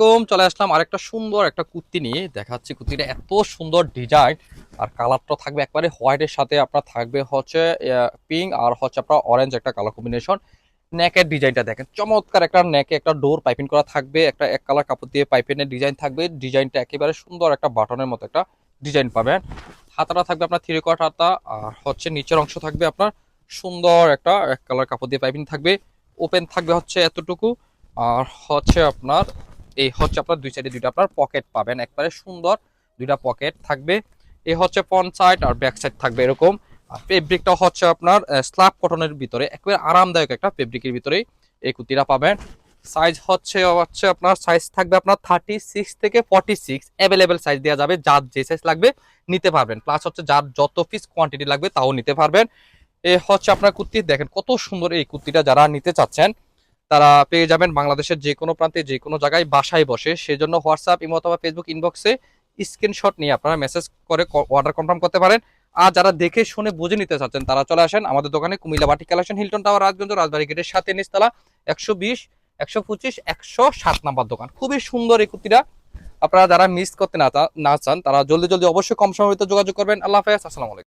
কম চলে আসলাম আরেকটা সুন্দর একটা কুর্তি নিয়ে। দেখাচ্ছি কুর্তিটা এত সুন্দর ডিজাইন, আর কালারটা থাকবে একবারে হোয়াইটের সাথে আপনার থাকবে হচ্ছে পিঙ্ক আর হচ্ছে আপনার অরেঞ্জ একটা কালার কম্বিনেশন নেকের ডিজাইনটা দেখেন, চমৎকার একটা নেকে একটা ডোর পাইপিং করা থাকবে, একটা এক কালার কাপড় দিয়ে পাইপিনের ডিজাইন থাকবে। ডিজাইনটা একেবারে সুন্দর একটা বাটনের মতো একটা ডিজাইন পাবেন। হাতাটা থাকবে আপনার থ্রি কোয়ার্ট হাতা, আর হচ্ছে নিচের অংশ থাকবে আপনার সুন্দর একটা এক কালার কাপড় দিয়ে পাইপিং থাকবে। ওপেন থাকবে হচ্ছে এতটুকু, আর হচ্ছে আপনার এই হচ্ছে আপনার দুই সাইডে দুইটা আপনার পকেট পাবেন। একবারে সুন্দর দুইটা পকেট থাকবে। এই হচ্ছে ফ্রন্ট সাইড আর ব্যাক সাইড থাকবে এরকম। আর ফেব্রিকটা হচ্ছে আপনার স্ল্যাব কটনের ভিতরে। একেবারে আরামদায়ক একটা ফেব্রিকের ভিতরে এই কুর্তিটা পাবেন। সাইজ হচ্ছে হচ্ছে আপনার সাইজ থাকবে আপনার থার্টি সিক্স থেকে ফর্টি সিক্স অ্যাভেলেবেল সাইজ দেওয়া যাবে, যার যে সাইজ লাগবে নিতে পারবেন। প্লাস হচ্ছে যার যত পিস কোয়ান্টিটি লাগবে তাও নিতে পারবেন। এ হচ্ছে আপনার কুর্তি, দেখেন কত সুন্দর এই কুর্তিটা যারা নিতে চাচ্ছেন। তারা পেয়ে যাবেন বাংলাদেশের যে কোনো প্রান্তে যে কোনো জায়গায় বাসায় বসে। সেজন্য হোয়াটসঅ্যাপ ইমো অথবা ফেসবুক ইনবক্সে স্ক্রিনশট নিয়ে আপনারা মেসেজ করে অর্ডার কনফার্ম করতে পারেন। আর যারা দেখে শুনে বুঝে নিতে চাচ্ছেন, তারা চলে আসেন আমাদের দোকানে কুমিল্লা বাটি collection, Hilton tower, Rajganj, Rajbari গেটের সাথে নিচতলা, একশো বিশ, একশো পঁচিশ, একশো সাত নাম্বার দোকান। খুবই সুন্দর এই কুর্তিটা। আপনারা যারা মিস করতে না চান, তারা জলদি জলদি অবশ্যই কম ভিতরে যোগাযোগ করবেন। আল্লাহ হাফেজ, আসসালামু আলাইকুম।